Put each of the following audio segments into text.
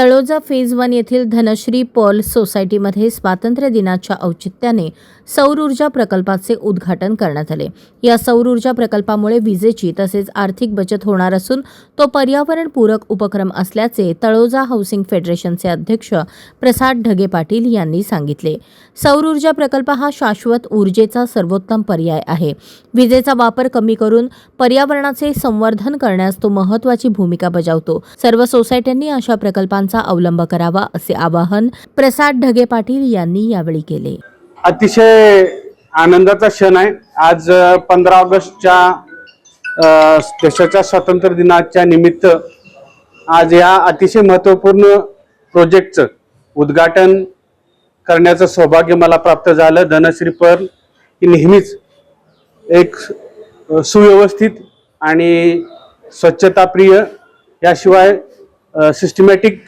Taloja phase one येथील Dhanashree Paul सोसायटीमध्ये स्वातंत्र्य दिनाच्या औचित्याने सौर ऊर्जा प्रकल्पाचे उद्घाटन करण्यात आले. या सौर ऊर्जा प्रकल्पामुळे विजेची तसेच आर्थिक बचत होणार असून तो पर्यावरणपूरक उपक्रम असल्याचे तळोजा हाऊसिंग फेडरेशनचे अध्यक्ष प्रसाद ढगे पाटील यांनी सांगितले. सौर ऊर्जा प्रकल्प हा शाश्वत ऊर्जेचा सर्वोत्तम पर्याय आहे. विजेचा वापर कमी करून पर्यावरणाचे संवर्धन करण्यास तो महत्वाची भूमिका बजावतो. सर्व सोसायट्यांनी अशा प्रकल्पांचे अवलंब करावा असे आवाहन प्रसाद ढगे पाटील यांनी यावेळी केले. अतिशय आनंदाचा क्षण आहे. आज पंधरा ऑगस्टच्या देशाच्या स्वातंत्र्य दिनाच्या निमित्त आज या अतिशय महत्त्वपूर्ण प्रोजेक्टचं उद्घाटन करण्याचं सौभाग्य मला प्राप्त झालं. धनश्री पर्ल ही नेहमीच एक सुव्यवस्थित आणि स्वच्छताप्रिय याशिवाय सिस्टमॅटिक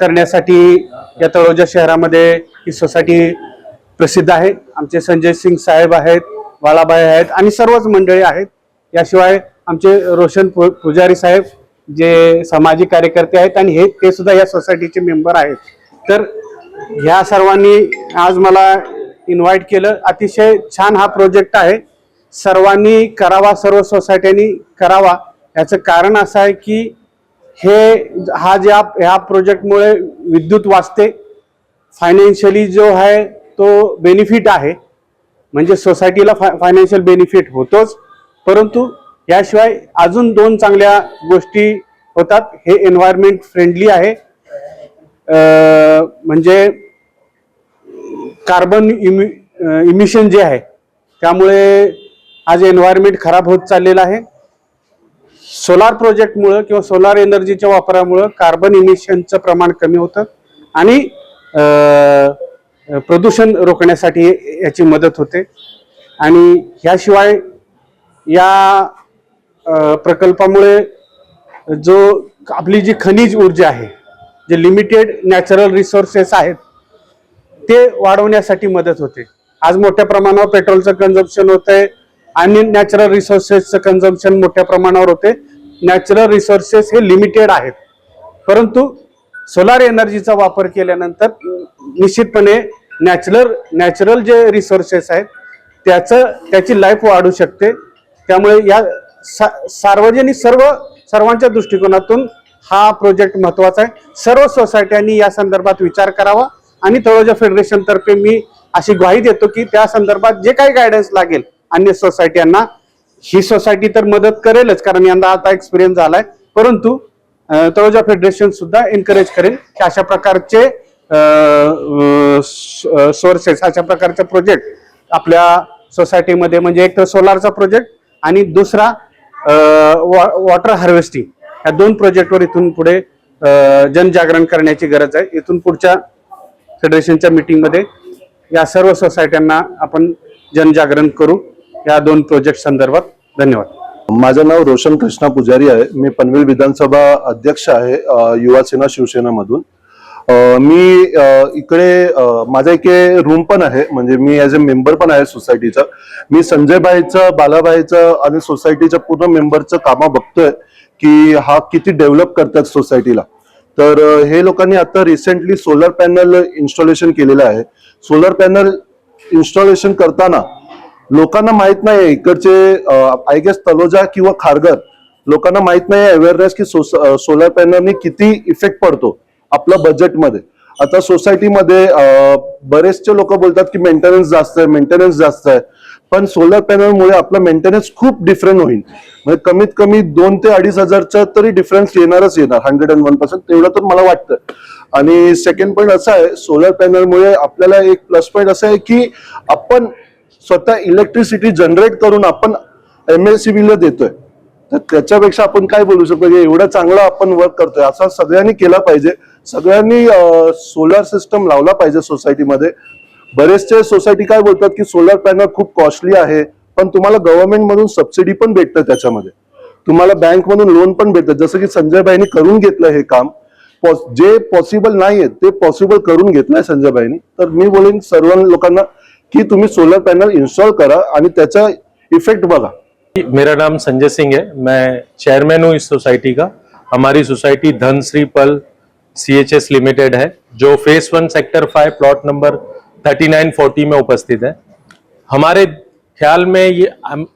करण्यासाठी या तळोजा शहरामध्ये ही सोसायटी प्रसिद्ध आहे. आमचे संजय सिंग साहेब आहेत बाळाबाई आहेत आणि सर्वच मंडळी आहेत. याशिवाय आमचे रोशन पु- पुजारी साहेब जे सामाजिक कार्यकर्ते आहेत आणि हे ते सुद्धा या सोसायटीचे मेंबर आहेत. तर ह्या सर्वांनी आज मला इन्व्हाइट केलं. अतिशय छान हा प्रोजेक्ट आहे. सर्वांनी करावा सर्व सोसायट्यांनी करावा. याचं कारण असं आहे की हे हा ज्या ह्या प्रोजेक्टमुळे विद्युत वाचते फायनान्शियली जो आहे तो बेनिफिट आहे. म्हणजे सोसायटीला फा फायनान्शियल बेनिफिट होतोच. परंतु याशिवाय अजून दोन चांगल्या गोष्टी होतात. हे एन्व्हायरमेंट फ्रेंडली आहे. म्हणजे कार्बन इमि इमिशन जे आहे त्यामुळे आज एन्व्हायरमेंट खराब होत चाललेलं आहे. सोलार प्रोजेक्टमुळं किंवा सोलार एनर्जीच्या वापरामुळं कार्बन इमिशनचं प्रमाण कमी होतं आणि प्रदूषण रोखण्यासाठी याची मदत होते. आणि ह्याशिवाय या प्रकल्पामुळे जो आपली जी खनिज ऊर्जा आहे जे लिमिटेड नॅचरल रिसोर्सेस आहेत ते वाढवण्यासाठी मदत होते. आज मोठ्या प्रमाणावर पेट्रोलचं कन्झम्पशन होतंय आणि नॅचरल रिसोर्सेसचं कन्झम्पशन मोठ्या प्रमाणावर होते नॅचरल रिसोर्सेस हे लिमिटेड आहेत. परंतु सोलार एनर्जीचा वापर केल्यानंतर निश्चितपणे नॅचरल नॅचरल जे रिसोर्सेस आहेत त्याचं त्याची लाईफ वाढू शकते. त्यामुळे या सा- सार्वजनिक सर्व सर्वांच्या दृष्टिकोनातून हा प्रोजेक्ट महत्त्वाचा आहे. सर्व सोसायट्यांनी या संदर्भात विचार करावा आणि तळोजा फेडरेशनतर्फे मी अशी ग्वाही देतो की त्या संदर्भात जे काही गायडन्स लागेल अन्य सोसायट्यांना ही सोसायटी तर मदत करेलच कारण यंदा आता एक्सपिरियन्स झालाय. परंतु तळोजा फेडरेशन सुद्धा एनकरेज करेल की अशा प्रकारचे सोर्सेस अशा प्रकारचे प्रोजेक्ट आपल्या सोसायटीमध्ये म्हणजे एक तर सोलारचा प्रोजेक्ट आणि दुसरा वॉटर हार्वेस्टिंग या दोन प्रोजेक्टवर इथून पुढे जनजागरण करण्याची गरज आहे. इथून पुढच्या फेडरेशनच्या मीटिंगमध्ये या सर्व सोसायट्यांना आपण जनजागरण करू. या दोन प्रोजेक्ट संदर्भात धन्यवाद. माझं नाव रोशन कृष्णा पुजारी आहे. मी पनवेल विधानसभा अध्यक्ष आहे युवा सेना शिवसेना मधून मी इकडे माझा इकडे रूम पण आहे. म्हणजे मी ॲज अ मेंबर पण आहे सोसायटीचा मी संजयबाईचं बालाबाईचं आणि सोसायटीच्या पूर्ण मेंबरचं कामं बघतोय की हा किती डेव्हलप करतात सोसायटीला तर हे लोकांनी आता रिसेंटली सोलर पॅनल इन्स्टॉलेशन केलेलं आहे. सोलर पॅनल इन्स्टॉलेशन करताना लोकांना माहीत नाही इकडचे आय गेस तलोजा किंवा खारघर लोकांना माहीत नाही अवेअरनेस की सोलर पॅनलनी किती इफेक्ट पडतो आपल्या बजेटमध्ये आता सोसायटीमध्ये बरेचसे लोक बोलतात की मेंटेनन्स जास्त आहे मेंटेनन्स जास्त आहे. पण सोलर पॅनलमुळे आपला मेंटेनन्स खूप डिफरंट होईल. म्हणजे कमीत कमी दोन ते अडीच हजारचा तरी डिफरन्स येणारच येणार हंड्रेड अँड वन पर्सेंट तेवढं तर मला वाटतं. आणि सेकंड पॉईंट असा आहे सोलर पॅनलमुळे आपल्याला एक प्लस पॉईंट असं आहे की आपण स्वतः इलेक्ट्रिसिटी जनरेट करून आपण एम एस सी ला देतोय. तर त्याच्यापेक्षा आपण काय बोलू शकतो? एवढं चांगलं आपण वर्क करतोय. असा सगळ्यांनी केला पाहिजे. सगळ्यांनी सोलर सिस्टम लावला पाहिजे सोसायटीमध्ये बरेचसे सोसायटी काय बोलतात की सोलर पॅनल खूप कॉस्टली आहे पण तुम्हाला गव्हर्नमेंट मधून सबसिडी पण भेटतं त्याच्यामध्ये. तुम्हाला बँक मधून लोन पण भेटतं. जसं की संजयबाईंनी करून घेतलं हे काम. जे पॉसिबल नाहीये ते पॉसिबल करून घेतलंय संजयबाईंनी. तर मी बोलेन सर्व लोकांना की तुम्ही सोलर पैनल इंस्टॉल करा आणि त्याचा इफ़ेक्ट बघा. मेरा नाम संजय सिंह है, मैं चेयरमैन हूँ इस सोसाइटी का। हमारी सोसाइटी धन श्री पल सी एच एस लिमिटेड है, जो phase one sector five plot number thirty nine forty में उपस्थित है। हमारे ख्याल में ये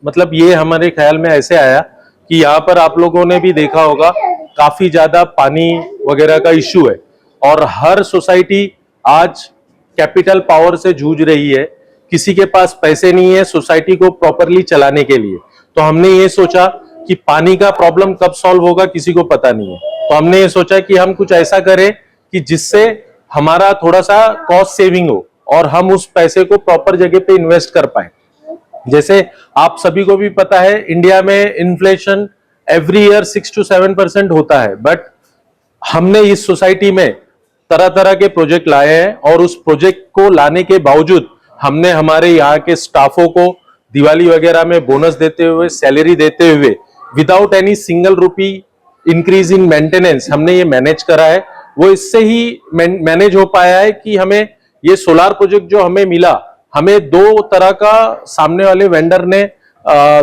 मतलब ये हमारे ख्याल में ऐसे आया कि यहाँ पर आप लोगों ने भी देखा होगा, काफ़ी ज़्यादा पानी वगैरह का इश्यू है। और हर सोसाइटी आज कैपिटल पावर से जूझ रही है किसी के पास पैसे नहीं है सोसाइटी को प्रॉपरली चलाने के लिए। तो हमने ये सोचा कि पानी का प्रॉब्लम कब सॉल्व होगा किसी को पता नहीं है। तो हमने ये सोचा कि हम कुछ ऐसा करें कि जिससे हमारा थोड़ा सा कॉस्ट सेविंग हो और हम उस पैसे को प्रॉपर जगह पे इन्वेस्ट कर पाए। जैसे आप सभी को भी पता है इंडिया में inflation every year six to seven percent होता है। बट हमने इस सोसाइटी में तरह तरह के प्रोजेक्ट लाए हैं और उस प्रोजेक्ट को लाने के बावजूद हमने हमारे यहाँ के स्टाफों को दिवाली वगैरह में बोनस देते हुए सैलरी देते हुए without any single rupee increase in maintenance हमने ये मैनेज करा है। वो इससे ही मैनेज हो पाया है कि हमें ये सोलार प्रोजेक्ट जो हमें मिला, हमें दो तरह का सामने वाले वेंडर ने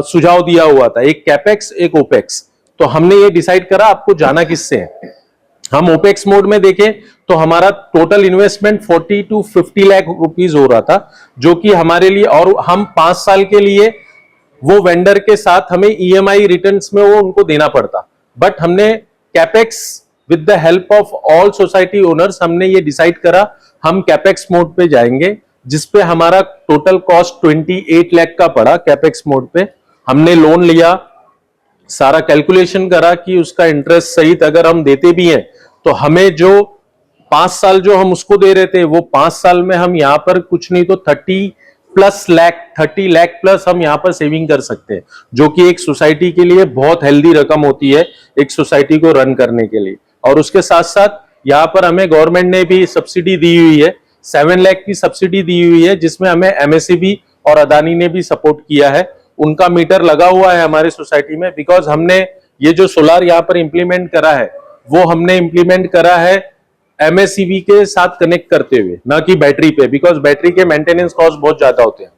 सुझाव दिया हुआ था। एक कैपेक्स एक ओपेक्स तो हमने ये डिसाइड करा, आपको जाना किससे है? हम ओपेक्स मोड में देखें तो हमारा total investment 40 to 50 lakh rupees हो रहा था, जो कि हमारे लिए और हम पाँच साल के लिए वो वेंडर के साथ हमें ईएमआई रिटर्न्स में वो उनको देना पड़ता। बट हमने capex with the help of all society owners हमने ये डिसाइड करा, हम कैपेक्स मोड पे जाएँगे जिसपे हमारा टोटल कॉस्ट 28 लाख का पड़ा कैपेक्स मोड पे। हमने लोन लिया, सारा कैलकुलेशन करा कि उसका इंटरेस्ट सहित अगर हम देते भी हैं तो हमें जो पाँच साल जो हम उसको दे रहे थे, वो पाँच साल में हम यहाँ पर कुछ नहीं तो thirty plus lakh, thirty lakh plus हम यहाँ पर सेविंग कर सकते हैं, जो कि एक सोसाइटी के लिए बहुत हेल्दी रकम होती है, एक सोसाइटी को रन करने के लिए। और उसके साथ साथ यहाँ पर हमें गवर्नमेंट ने भी सब्सिडी दी हुई है, सेवन लैख की सब्सिडी दी हुई है, जिसमें हमें एमएससीबी और अदानी ने भी सपोर्ट किया है। उनका मीटर लगा हुआ है हमारे सोसाइटी में, बिकॉज़ हमने ये जो सोलार यहाँ पर इम्प्लीमेंट करा है वो हमने इंप्लीमेंट करा है एमएससीबी के साथ कनेक्ट करते हुए, ना कि बैटरी पे बिकॉज़ बैटरी के मेंटेनेंस कॉस्ट बहुत ज़्यादा होते हैं।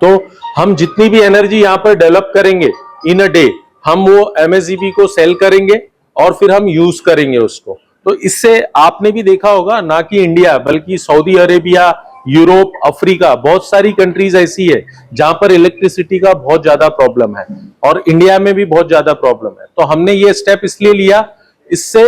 तो हम जितनी भी एनर्जी यहाँ पर डेवलप करेंगे इन अ डे हम वो एमएसजीबी को सेल करेंगे और फिर हम यूज़ करेंगे उसको। तो इससे आपने भी देखा होगा, ना कि इंडिया बल्कि सऊदी अरेबिया यूरोप अफ्रीका बहुत सारी कंट्रीज़ ऐसी है जहाँ पर इलेक्ट्रिसिटी का बहुत ज़्यादा प्रॉब्लम है और इंडिया में भी बहुत ज़्यादा प्रॉब्लम है। तो हमने ये स्टेप इसलिए लिया इससे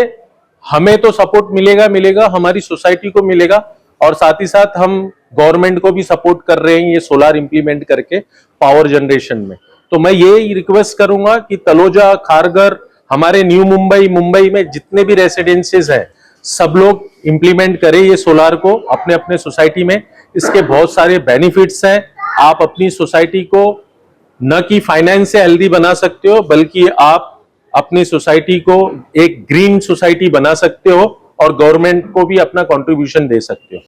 हमें तो सपोर्ट मिलेगा मिलेगा, हमारी सोसाइटी को मिलेगा और साथ ही साथ हम गवर्नमेंट को भी सपोर्ट कर रहे हैं ये सोलार इंप्लीमेंट करके पावर जनरेशन में। तो मैं ये रिक्वेस्ट करूँगा कि तलोजा खारगर हमारे न्यू मुंबई मुंबई में जितने भी रेसिडेंसेस हैं, सब लोग इंप्लीमेंट करें ये सोलार को अपने अपने सोसाइटी में। इसके बहुत सारे बेनिफिट्स हैं। आप अपनी सोसाइटी को, न कि फाइनेंस से हेल्दी बना सकते हो, बल्कि आप अपनी सोसाइटी को एक ग्रीन सोसाइटी बना सकते हो और गवर्नमेंट को भी अपना कंट्रीब्यूशन दे सकते हो।